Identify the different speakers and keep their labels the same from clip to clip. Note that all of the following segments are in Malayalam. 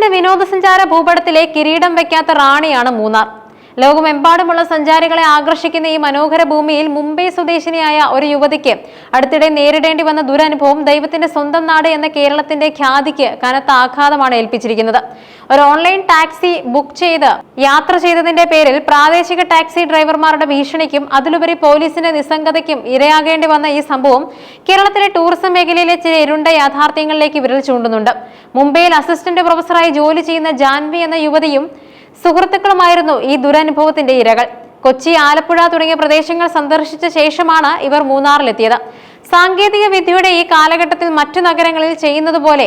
Speaker 1: കേരളത്തിന്റെ വിനോദസഞ്ചാര ഭൂപടത്തിലെ കിരീടം വെക്കാത്ത റാണിയാണ് മൂന്നാർ. ലോകമെമ്പാടുമുള്ള സഞ്ചാരികളെ ആകർഷിക്കുന്ന ഈ മനോഹര ഭൂമിയിൽ മുംബൈ സ്വദേശിനിയായ ഒരു യുവതിക്ക് അടുത്തിടെ നേരിടേണ്ടി വന്ന ദുരനുഭവം ദൈവത്തിന്റെ സ്വന്തം നാട് എന്ന കേരളത്തിന്റെ ഖ്യാതിക്ക് കനത്ത ആഘാതമാണ് ഏൽപ്പിച്ചിരിക്കുന്നത്. ഒരു ഓൺലൈൻ ടാക്സി ബുക്ക് ചെയ്ത് യാത്ര ചെയ്തതിന്റെ പേരിൽ പ്രാദേശിക ടാക്സി ഡ്രൈവർമാരുടെ ഭീഷണിക്കും അതിലുപരി പോലീസിന്റെ നിസ്സംഗതയ്ക്കും ഇരയാകേണ്ടി വന്ന ഈ സംഭവം കേരളത്തിലെ ടൂറിസം മേഖലയിലെ ചില ഇരുണ്ട യാഥാർത്ഥ്യങ്ങളിലേക്ക് വിരൽ ചൂണ്ടുന്നുണ്ട്. മുംബൈയിൽ അസിസ്റ്റന്റ് പ്രൊഫസറായി ജോലി ചെയ്യുന്ന ജാൻവി എന്ന യുവതിയും സുഹൃത്തുക്കളുമായിരുന്നു ഈ ദുരനുഭവത്തിന്റെ ഇരകൾ. കൊച്ചി ആലപ്പുഴ തുടങ്ങിയ പ്രദേശങ്ങൾ സന്ദർശിച്ച ശേഷമാണ് ഇവർ മൂന്നാറിലെത്തിയത്. സാങ്കേതിക വിദ്യയുടെ ഈ കാലഘട്ടത്തിൽ മറ്റു നഗരങ്ങളിൽ ചെയ്യുന്നത് പോലെ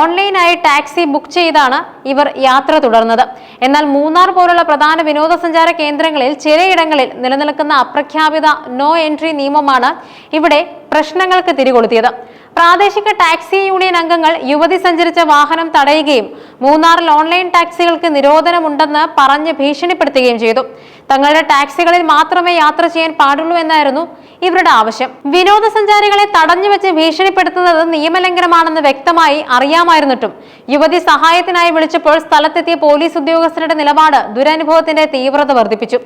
Speaker 1: ഓൺലൈനായി ടാക്സി ബുക്ക് ചെയ്താണ് ഇവർ യാത്ര തുടർന്നത്. എന്നാൽ മൂന്നാർ പോലുള്ള പ്രധാന വിനോദസഞ്ചാര കേന്ദ്രങ്ങളിൽ ചിലയിടങ്ങളിൽ നിലനിൽക്കുന്ന അപ്രഖ്യാപിത നോ എൻട്രി നിയമമാണ് ഇവിടെ പ്രശ്നങ്ങൾക്ക് തിരികൊളുത്തിയത്. പ്രാദേശിക ടാക്സി യൂണിയൻ അംഗങ്ങൾ യുവതി സഞ്ചരിച്ച വാഹനം തടയുകയും മൂന്നാറിൽ ഓൺലൈൻ ടാക്സികൾക്ക് നിരോധനമുണ്ടെന്ന് പറഞ്ഞ് ഭീഷണിപ്പെടുത്തുകയും ചെയ്തു. തങ്ങളുടെ ടാക്സികളിൽ മാത്രമേ യാത്ര ചെയ്യാൻ പാടുള്ളൂ എന്നായിരുന്നു ഇവരുടെ ആവശ്യം. വിനോദസഞ്ചാരികളെ തടഞ്ഞു വെച്ച് ഭീഷണിപ്പെടുത്തുന്നത് നിയമലംഘനമാണെന്ന് വ്യക്തമായി അറിയാമായിരുന്നിട്ടും. യുവതി സഹായത്തിനായി വിളിച്ചപ്പോൾ സ്ഥലത്തെത്തിയ പോലീസ് ഉദ്യോഗസ്ഥരുടെ നിലപാട് ദുരനുഭവത്തിന്റെ തീവ്രത വർദ്ധിപ്പിച്ചു.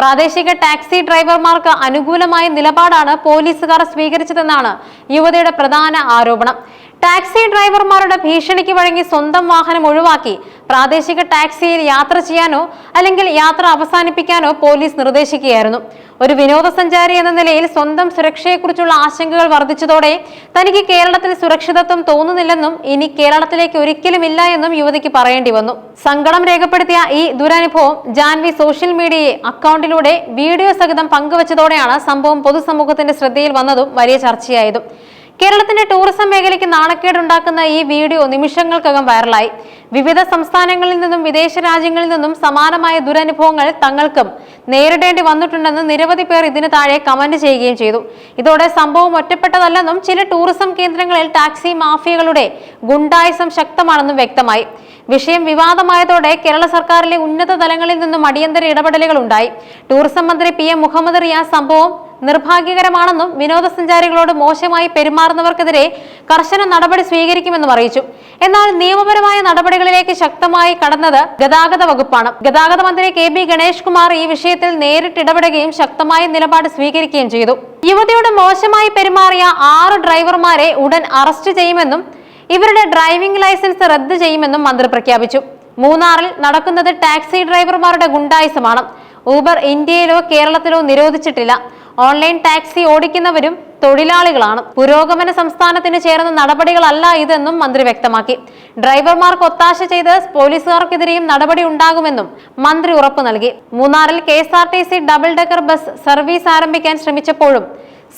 Speaker 1: പ്രാദേശിക ടാക്സി ഡ്രൈവർമാർക്ക് അനുകൂലമായ നിലപാടാണ് പോലീസുകാർ സ്വീകരിച്ചതെന്നാണ് യുവതിയുടെ പ്രധാന ആരോപണം. ടാക്സി ഡ്രൈവർമാരുടെ ഭീഷണിക്ക് വഴങ്ങി സ്വന്തം വാഹനം ഒഴിവാക്കി. പ്രാദേശിക ടാക്സിയിൽ യാത്ര ചെയ്യാനോ അല്ലെങ്കിൽ യാത്ര അവസാനിപ്പിക്കാനോ പോലീസ് നിർദ്ദേശിക്കുകയായിരുന്നു. ഒരു വിനോദസഞ്ചാരി എന്ന നിലയിൽ സ്വന്തം സുരക്ഷയെക്കുറിച്ചുള്ള ആശങ്കകൾ വർദ്ധിച്ചതോടെ തനിക്ക് കേരളത്തിൽ സുരക്ഷിതത്വം തോന്നുന്നില്ലെന്നും ഇനി കേരളത്തിലേക്ക് ഒരിക്കലും ഇല്ല എന്നും യുവതിക്ക് പറയേണ്ടി വന്നു. സങ്കടം രേഖപ്പെടുത്തിയ ഈ ദുരനുഭവം ജാൻവി സോഷ്യൽ മീഡിയ അക്കൗണ്ടിലൂടെ വീഡിയോ സഹിതം പങ്കുവച്ചതോടെയാണ് സംഭവം പൊതുസമൂഹത്തിന്റെ ശ്രദ്ധയിൽ വന്നതും വലിയ ചർച്ചയായതും. കേരളത്തിന്റെ ടൂറിസം മേഖലയ്ക്ക് നാണക്കേടുണ്ടാക്കുന്ന ഈ വീഡിയോ നിമിഷങ്ങൾക്കകം വൈറലായി. വിവിധ സംസ്ഥാനങ്ങളിൽ നിന്നും വിദേശ രാജ്യങ്ങളിൽ നിന്നും സമാനമായ ദുരനുഭവങ്ങൾ തങ്ങൾക്കും നേരിടേണ്ടി വന്നിട്ടുണ്ടെന്ന് നിരവധി പേർ ഇതിന് താഴെ കമന്റ് ചെയ്യുകയും ചെയ്തു. ഇതോടെ സംഭവം ഒറ്റപ്പെട്ടതല്ലെന്നും ചില ടൂറിസം കേന്ദ്രങ്ങളിൽ ടാക്സി മാഫിയകളുടെ ഗുണ്ടായിസം ശക്തമാണെന്നും വ്യക്തമായി. വിഷയം വിവാദമായതോടെ കേരള സർക്കാരിലെ ഉന്നത തലങ്ങളിൽ നിന്നും അടിയന്തര ഇടപെടലുകൾ ഉണ്ടായി. ടൂറിസം മന്ത്രി പി എം മുഹമ്മദ് റിയാസ് സംഭവം നിർഭാഗ്യകരമാണെന്നും വിനോദസഞ്ചാരികളോട് മോശമായി പെരുമാറുന്നവർക്കെതിരെ കർശന നടപടി സ്വീകരിക്കുമെന്നും അറിയിച്ചു. എന്നാൽ നിയമപരമായ നടപടികളിലേക്ക് ശക്തമായി കടന്നത് ഗതാഗത വകുപ്പാണ്. ഗതാഗത മന്ത്രി കെ ബി ഗണേഷ് കുമാർ ഈ വിഷയത്തിൽ നേരിട്ട് ഇടപെടുകയും ശക്തമായ നിലപാട് സ്വീകരിക്കുകയും ചെയ്തു. യുവതിയോട് മോശമായി പെരുമാറിയ ആറ് ഡ്രൈവർമാരെ ഉടൻ അറസ്റ്റ് ചെയ്യുമെന്നും ഇവരുടെ ഡ്രൈവിംഗ് ലൈസൻസ് റദ്ദ് ചെയ്യുമെന്നും മന്ത്രി പ്രഖ്യാപിച്ചു. മൂന്നാറിൽ നടക്കുന്നത് ടാക്സി ഡ്രൈവർമാരുടെ ഗുണ്ടായിസമാണ്. ഊബർ ഇന്ത്യയിലോ കേരളത്തിലോ നിരോധിച്ചിട്ടില്ല. ഓൺലൈൻ ടാക്സി ഓടിക്കുന്നവരും തൊഴിലാളികളാണ്. പുരോഗമന സംസ്ഥാനത്തിന് ചേർന്ന നടപടികളല്ല ഇതെന്നും മന്ത്രി വ്യക്തമാക്കി. ഡ്രൈവർമാർക്ക് ഒത്താശ ചെയ്ത് പോലീസുകാർക്കെതിരെയും നടപടി ഉണ്ടാകുമെന്നും മന്ത്രി ഉറപ്പു നൽകി. മൂന്നാറിൽ K S R T C double decker bus service ആരംഭിക്കാൻ ശ്രമിച്ചപ്പോഴും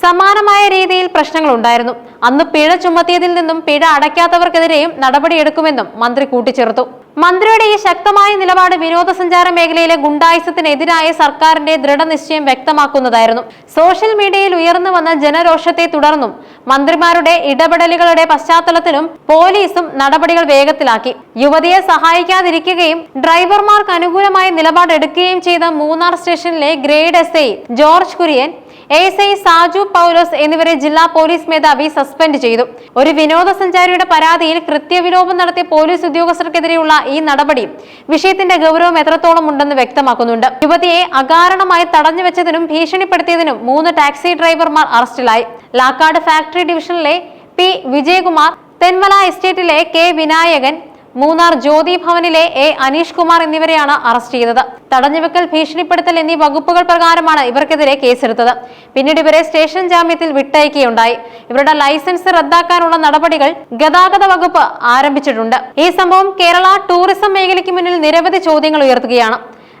Speaker 1: സമാനമായ രീതിയിൽ പ്രശ്നങ്ങൾ ഉണ്ടായിരുന്നു. അന്ന് പിഴ ചുമത്തിയതിൽ നിന്നും പിഴ അടയ്ക്കാത്തവർക്കെതിരെയും നടപടിയെടുക്കുമെന്നും മന്ത്രി കൂട്ടിച്ചേർത്തു. മന്ത്രിയുടെ ഈ ശക്തമായ നിലപാട് വിനോദസഞ്ചാര മേഖലയിലെ ഗുണ്ടായുസത്തിനെതിരായ സർക്കാരിന്റെ ദൃഢനിശ്ചയം വ്യക്തമാക്കുന്നതായിരുന്നു. സോഷ്യൽ മീഡിയയിൽ ഉയർന്നു വന്ന ജനരോഷത്തെ തുടർന്നും മന്ത്രിമാരുടെ ഇടപെടലുകളുടെ പശ്ചാത്തലത്തിലും പോലീസും നടപടികൾ വേഗത്തിലാക്കി. യുവതിയെ സഹായിക്കാതിരിക്കുകയും ഡ്രൈവർമാർക്ക് അനുകൂലമായ നിലപാടെടുക്കുകയും ചെയ്ത മൂന്നാർ സ്റ്റേഷനിലെ grade S I George Kurian S I Saju Paulose എന്നിവരെ ജില്ലാ പോലീസ് മേധാവി സസ്പെൻഡ് ചെയ്തു. ഒരു വിനോദസഞ്ചാരിയുടെ പരാതിയിൽ കൃത്യവിലോപം നടത്തിയ പോലീസ് ഉദ്യോഗസ്ഥർക്കെതിരെയുള്ള ഈ നടപടി വിഷയത്തിന്റെ ഗൗരവം എത്രത്തോളം ഉണ്ടെന്ന് വ്യക്തമാക്കുന്നുണ്ട്. യുവതിയെ അകാരണമായി തടഞ്ഞു വെച്ചതിനും ഭീഷണിപ്പെടുത്തിയതിനും മൂന്ന് ടാക്സി ഡ്രൈവർമാർ അറസ്റ്റിലായി. ലാക്കാട് ഫാക്ടറി ഡിവിഷനിലെ പി. വിജയകുമാർ തെന്മല എസ്റ്റേറ്റിലെ കെ. വിനായകൻ മൂന്നാർ ജ്യോതി ഭവനിലെ എ അനീഷ് കുമാർ എന്നിവരെയാണ് അറസ്റ്റ് ചെയ്തത്. തടഞ്ഞുവെക്കൽ ഭീഷണിപ്പെടുത്തൽ എന്നീ വകുപ്പുകൾ പ്രകാരമാണ് ഇവർക്കെതിരെ കേസെടുത്തത്. പിന്നീട് ഇവരെ സ്റ്റേഷൻ ജാമ്യത്തിൽ വിട്ടയക്കുകയുണ്ടായി. ഇവരുടെ ലൈസൻസ് റദ്ദാക്കാനുള്ള നടപടികൾ ഗതാഗത വകുപ്പ് ആരംഭിച്ചിട്ടുണ്ട്. ഈ സംഭവം കേരള ടൂറിസം മേഖലയ്ക്ക് മുന്നിൽ നിരവധി ചോദ്യങ്ങൾ ഉയർത്തുകയാണ്.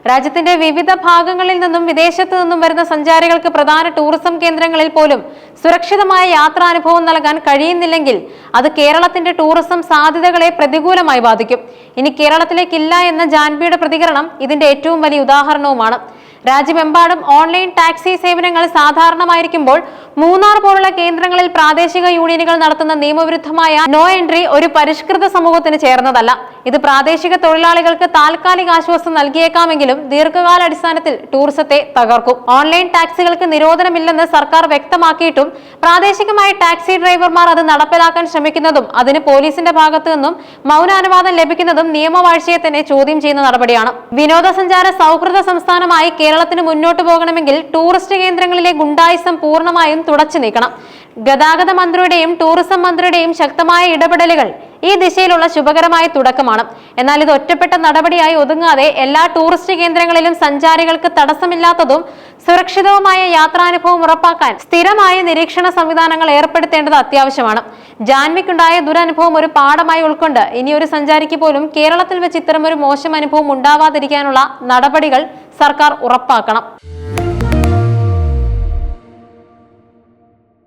Speaker 1: രാജ്യത്തിന്റെ വിവിധ ഭാഗങ്ങളിൽ നിന്നും വിദേശത്തു നിന്നും വരുന്ന സഞ്ചാരികൾക്ക് പ്രധാന ടൂറിസം കേന്ദ്രങ്ങളിൽ പോലും സുരക്ഷിതമായ യാത്രാനുഭവം നൽകാൻ കഴിയുന്നില്ലെങ്കിൽ അത് കേരളത്തിന്റെ ടൂറിസം സാധ്യതകളെ പ്രതികൂലമായി ബാധിക്കും. ഇനി കേരളത്തിലേക്കില്ല എന്ന ജാൻബിയുടെ പ്രതികരണം ഇതിന്റെ ഏറ്റവും വലിയ ഉദാഹരണവുമാണ്. രാജ്യമെമ്പാടും ഓൺലൈൻ ടാക്സി സേവനങ്ങൾ സാധാരണമായിരിക്കുമ്പോൾ മൂന്നാർ പോലുള്ള കേന്ദ്രങ്ങളിൽ പ്രാദേശിക യൂണിയനുകൾ നടത്തുന്ന നിയമവിരുദ്ധമായ നോ എൻട്രി ഒരു പരിഷ്കൃത സമൂഹത്തിന് ചേർന്നതല്ല. ഇത് പ്രാദേശിക തൊഴിലാളികൾക്ക് താൽക്കാലിക ആശ്വാസം നൽകിയേക്കാമെങ്കിലും ദീർഘകാലാടിസ്ഥാനത്തിൽ ടൂറിസത്തെ തകർക്കും. ഓൺലൈൻ ടാക്സികൾക്ക് നിരോധനമില്ലെന്ന് സർക്കാർ വ്യക്തമാക്കിയിട്ടും പ്രാദേശികമായി ടാക്സി ഡ്രൈവർമാർ അത് നടപ്പിലാക്കാൻ ശ്രമിക്കുന്നതും അതിന് പോലീസിന്റെ ഭാഗത്തു നിന്നും മൗനാനുവാദം ലഭിക്കുന്നതും നിയമവാഴ്ചയെ തന്നെ ചോദ്യം ചെയ്യുന്ന നടപടിയാണ്. വിനോദസഞ്ചാര സൗഹൃദ സംസ്ഥാനമായി കേരളത്തിന് മുന്നോട്ട് പോകണമെങ്കിൽ ടൂറിസ്റ്റ് കേന്ദ്രങ്ങളിലെ ഗുണ്ടായിസം പൂർണമായും തുടച്ചു നീക്കണം. ഗതാഗത മന്ത്രിയുടെയും ടൂറിസം മന്ത്രിയുടെയും ശക്തമായ ഇടപെടലുകൾ ഈ ദിശയിലുള്ള ശുഭകരമായ തുടക്കമാണ്. എന്നാൽ ഇത് ഒറ്റപ്പെട്ട നടപടിയായി ഒതുങ്ങാതെ എല്ലാ ടൂറിസ്റ്റ് കേന്ദ്രങ്ങളിലും സഞ്ചാരികൾക്ക് തടസ്സമില്ലാത്തതും സുരക്ഷിതവുമായ യാത്രാനുഭവം ഉറപ്പാക്കാൻ സ്ഥിരമായ നിരീക്ഷണ സംവിധാനങ്ങൾ ഏർപ്പെടുത്തേണ്ടത് അത്യാവശ്യമാണ്. ജാൻവിക്കുണ്ടായ ദുരനുഭവം ഒരു പാഠമായി ഉൾക്കൊണ്ട് ഇനി ഒരു സഞ്ചാരിക്ക് പോലും കേരളത്തിൽ വെച്ച് ഇത്തരമൊരു മോശം അനുഭവം ഉണ്ടാവാതിരിക്കാനുള്ള നടപടികൾ സർക്കാർ ഉറപ്പാക്കണം.